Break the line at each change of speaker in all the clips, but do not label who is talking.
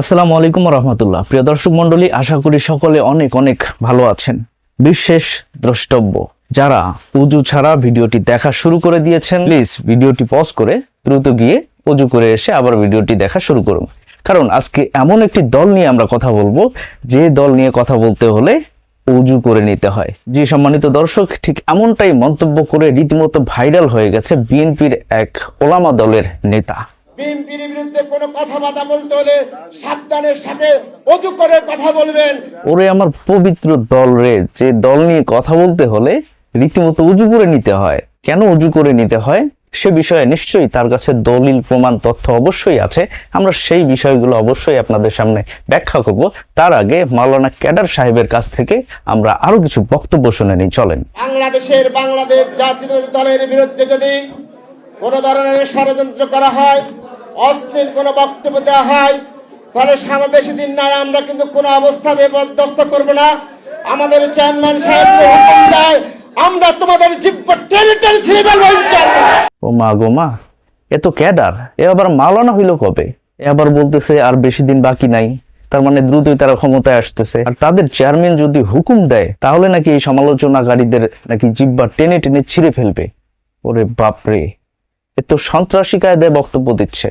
আসসালামু আলাইকুম রহমতুল্লাহ প্রিয় দর্শক মণ্ডলী, আশা করি সকলে অনেক অনেক ভালো আছেন। বিশেষ দ্রষ্টব্য, যারা উজু ছাড়া ভিডিওটি দেখা শুরু করে দিয়েছেন, প্লিজ ভিডিওটি পজ করে দ্রুত গিয়ে উজু করে এসে আবার ভিডিওটি দেখা শুরু করুন। কারণ আজকে এমন একটি দল নিয়ে আমরা কথা বলব, যে দল নিয়ে কথা বলতে হলে উজু করে নিতে হয়। যে সম্মানিত দর্শক, ঠিক এমনটাই মন্তব্য করে রীতিমতো ভাইরাল হয়ে গেছে বিএনপির এক ওলামা দলের নেতা।
বিএনপির বিরুদ্ধে কোনো কথাবার্তা বলতে হলে সাবধানের সাথে অজু করে কথা বলবেন।
ওরে আমার পবিত্র দল রে যে দল নিয়ে কথা বলতে হলে রীতিমতো উজু করে নিতে হয়। কেন উজু করে নিতে হয়? সে বিষয়ে নিশ্চয়ই তার কাছে দলিল প্রমাণ তথ্য অবশ্যই আছে। আমরা সেই বিষয়গুলো অবশ্যই আপনাদের সামনে ব্যাখ্যা করব। তার আগে মাওলানা ক্যাডার সাহেবের কাছ থেকে আমরা আরও কিছু বক্তব্য শুনে নিই। চলেন।
বাংলাদেশের বাংলাদেশ জাতীয়তাবাদী দলের বিরুদ্ধে যদি কোনো ধরনের ষড়যন্ত্র করা হয় অস্থির কোনো বক্তব্য দেওয়া হয়, তাহলে সামনে বেশি দিন নাই, আমরা কিন্তু কোনো অবস্থাতে বরদস্ত করব না। আমাদের চেয়ারম্যান সাহেব দেয়, আমরা তোমাদের জিব্বা টেনে টেনে ছিঁড়ে ফেলব
ও মা গো মা, এ তো ক্যাডার, এ আবার মাওলানা হইল কবে? এ আবার বলতেছে আর বেশি দিন বাকি নাই, তার মানে দ্রুতই তারা ক্ষমতায় আসতেছে। আর তাদের চেয়ারম্যান যদি হুকুম দেয়, তাহলে নাকি এই সমালোচনাকারীদের নাকি জিব্বা টেনে টেনে ছিঁড়ে ফেলবে। ওরে বাপরে, এ তো সন্ত্রাসী কায়দায় বক্তব্য দিচ্ছে।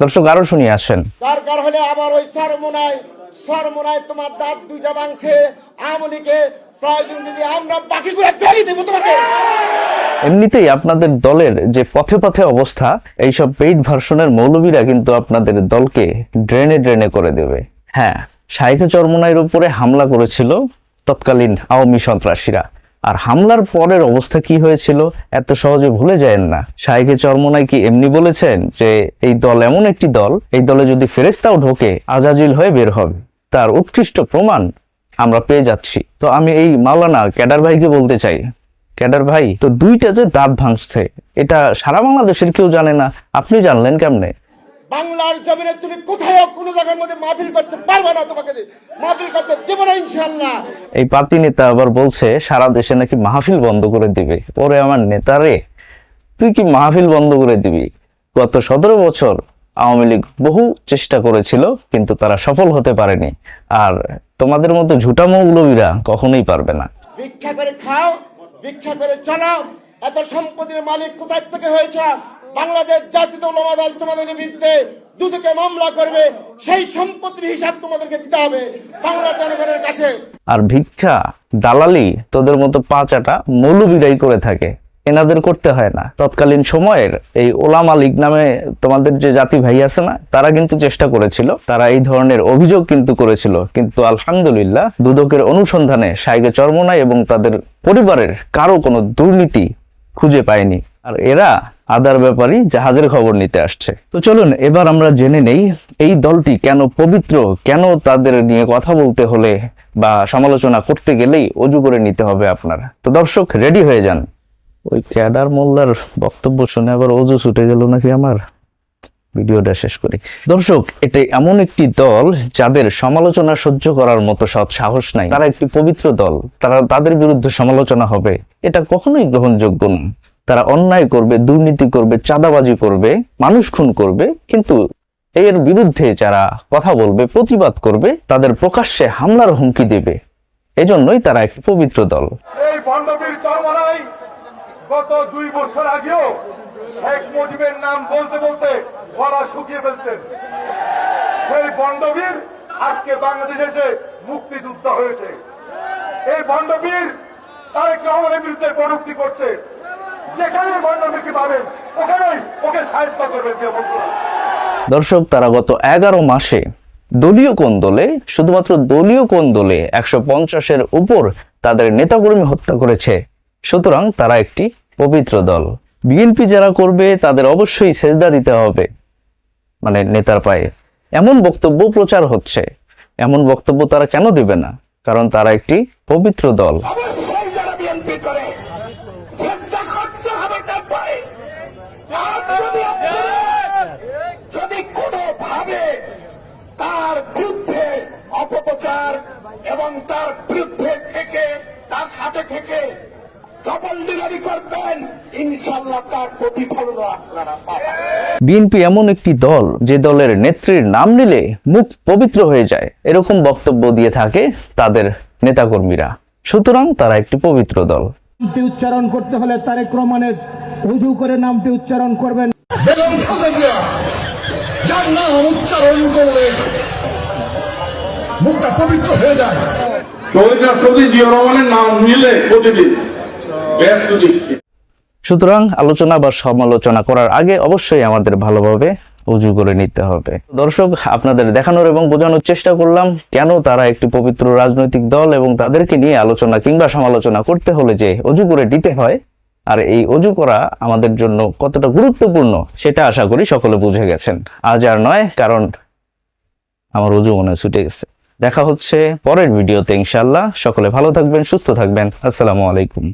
দর্শক আরও শুনিয়ে আসেন।
দরকার হলে আবার ওই সরমুনায় সরমুনায় তোমার দাঁত দুইটা ভাঙছে আমলিকে প্রয়োজন যদি আমরা বাকিগুলো বেরিয়ে দেবো তোমাকে।
এমনিতেই আপনাদের দলের যে পথে পথে অবস্থা এইসব পেইড ভার্সনের মৌলবীরা কিন্তু আপনাদের দলকে ড্রেনে ড্রেনে করে দেবে। হ্যাঁ শাইখে চরমনাইয়ের উপরে হামলা করেছিল তৎকালীন আওয়ামী সন্ত্রাসীরা। আর হামলার পরের অবস্থা কি হয়েছিল এত সহজে ভুলে যায়েন না। শাইখে চরমনাই কি এমনি বলেছেন যে, এই দল এমন একটি দল, এই দলে যদি ফেরেস্তাও ঢোকে, আজাজিল হয়ে বের হবে। তার উৎকৃষ্ট প্রমাণ আমরা পেয়ে যাচ্ছি। তো আমি এই মাওলানা ক্যাডার ভাইকে বলতে চাই। ক্যাডার ভাই, তো দুইটা যে দাঁত ভাঙছে, এটা সারা বাংলাদেশের কেউ জানে না। আপনি জানলেন কেমনে?
বাংলার জমিনে তুমি কোথাও কোনো জায়গার মধ্যে মাহফিল করতে পারবে না তোমাকে মাহফিল করতে দেবো না ইনশাল্লাহ
এই পাতি নেতা আবার বলছে সারা দেশে নাকি মাহফিল বন্ধ করে দিবে। ওরে আমার নেতারে তুই কি মাহফিল বন্ধ করে দিবি? গত সতেরো বছর আওয়ামী লীগ বহু চেষ্টা করেছিল কিন্তু তারা সফল হতে পারেনি। আর তোমাদের মতো ঝুটা মৌলবীরা কখনোই পারবে না।
ভিক্ষা করে খাও ভিক্ষা করে চালাও এত সম্পত্তির মালিক কোথায় থেকে হয়েছে? বাংলাদেশ জাতীয় উলামা দল তোমাদের বিরুদ্ধে দুদকে মামলা করবে, সেই সম্পত্তির হিসাব তোমাদেরকে দিতে হবে বাংলা জনগণের কাছে।
আর ভিক্ষা, দালালি তোদের মতো পাঁচাটা মৌলবীরাই করে থাকে। এনাদের করতে হয় না। তৎকালীন সময়ের এই ওলামা লীগ নামে তোমাদের যে জাতি ভাই আছে না, তারা কিন্তু চেষ্টা করেছিল, তারা এই ধরনের অভিযোগ কিন্তু করেছিল। কিন্তু আলহামদুলিল্লাহ দুদকের অনুসন্ধানে সাইগে চরমনাই এবং তাদের পরিবারের কারও কোনো দুর্নীতি খুঁজে পায়নি। আর এরা আদার ব্যাপারই জাহাজের খবর নিতে আসছে। তো চলুন এবার আমরা জেনে নেই এই দলটি কেন পবিত্র কেন তাদের নিয়ে কথা বলতে হলে বা সমালোচনা করতে গেলেই অজু করে নিতে হবে আপনার? তো দর্শক রেডি হয়ে যান। ওই ক্যাডার মোল্লার বক্তব্য শুনে আবার অজু ছুটে গেল নাকি আমার? ভিডিওটা শেষ করি। দর্শক এটা এমন একটি দল যাদের সমালোচনা সহ্য করার মতো সৎ সাহস নাই। তারা একটি পবিত্র দল তারা তাদের বিরুদ্ধে সমালোচনা হবে এটা কখনোই গ্রহণযোগ্য না তারা অন্যায় করবে, দুর্নীতি করবে, চাঁদাবাজি করবে, মানুষ খুন করবে, কিন্তু এর বিরুদ্ধে যারা কথা বলবে, প্রতিবাদ করবে, তাদের প্রকাশ্যে হামলার হুমকি দেবে। এজন্যই তারা একটি পবিত্র দল।
এই গত দুই বছর আগেও শেখ মুজিবের নাম বলতে বলতে গলা শুকিয়ে ফেলতেন। সেই ভণ্ডবীর আজকে বাংলাদেশে এসে হয়েছে। এই ভণ্ডবীর তারেক রহমানের বিরুদ্ধে প্রযুক্তি করছে। যেখানে ভণ্ডবীরকে পাবেন, ওখানেই ওকে সাহায্য করবেন
দর্শক, তারা গত এগারো মাসে দলীয় কোন দলে, শুধুমাত্র দলীয় কোন দলে একশো পঞ্চাশের উপর তাদের নেতাকর্মী হত্যা করেছে, সুতরাং তারা একটি পবিত্র দল। বিএনপি যারা করবে, তাদের অবশ্যই সেজদা দিতে হবে মানে নেতার পায়ে। এমন বক্তব্য প্রচার হচ্ছে, এমন বক্তব্য তারা কেন দেবে না? কারণ তারা একটি পবিত্র দল
অবশ্যই যারা বিএনপি করে চেষ্টা করতে হবে তার পায়ে আর যদি কোনোভাবে তার বিরুদ্ধে অপপ্রচার এবং তার বিরুদ্ধে থেকে, তার সাথে থেকে
বিএনপি এমন একটি দল, যে দলের নেত্রীর নাম নিলে মুখ পবিত্র হয়ে যায়। এরকম বক্তব্য দিয়ে থাকে তাদের নেতাকর্মীরা। সুতরাং তারা একটি পবিত্র দল।
নামটি উচ্চারণ করতে হলে তারেক রহমানের উজু করে নামটি উচ্চারণ করবেন।
যার নাম উচ্চারণ করলে মুখটা পবিত্র হয়ে যায়।
শহীদ রাষ্ট্রপতি জিয়া রহমানের নাম নিলে প্রতিদিন ব্যস্ত দৃষ্টি।
সুতরাং আলোচনা বা সমালোচনা করার আগে অবশ্যই আমাদের ভালোভাবে উজু করে নিতে হবে। দর্শক, আপনাদের দেখানোর এবং বোঝানোর চেষ্টা করলাম, কেন তারা একটি পবিত্র রাজনৈতিক দল এবং তাদেরকে নিয়ে আলোচনা কিংবা সমালোচনা করতে হলে যে অজু করে দিতে হয়, আর এই অজু করা আমাদের জন্য কতটা গুরুত্বপূর্ণ, সেটা আশা করি সকলে বুঝে গেছেন। আজ আর নয়, কারণ আমার অজু মনে ছুটে গেছে। দেখা হচ্ছে পরের ভিডিওতে ইনশাল্লাহ সকলে ভালো থাকবেন, সুস্থ থাকবেন। আসসালামু আলাইকুম।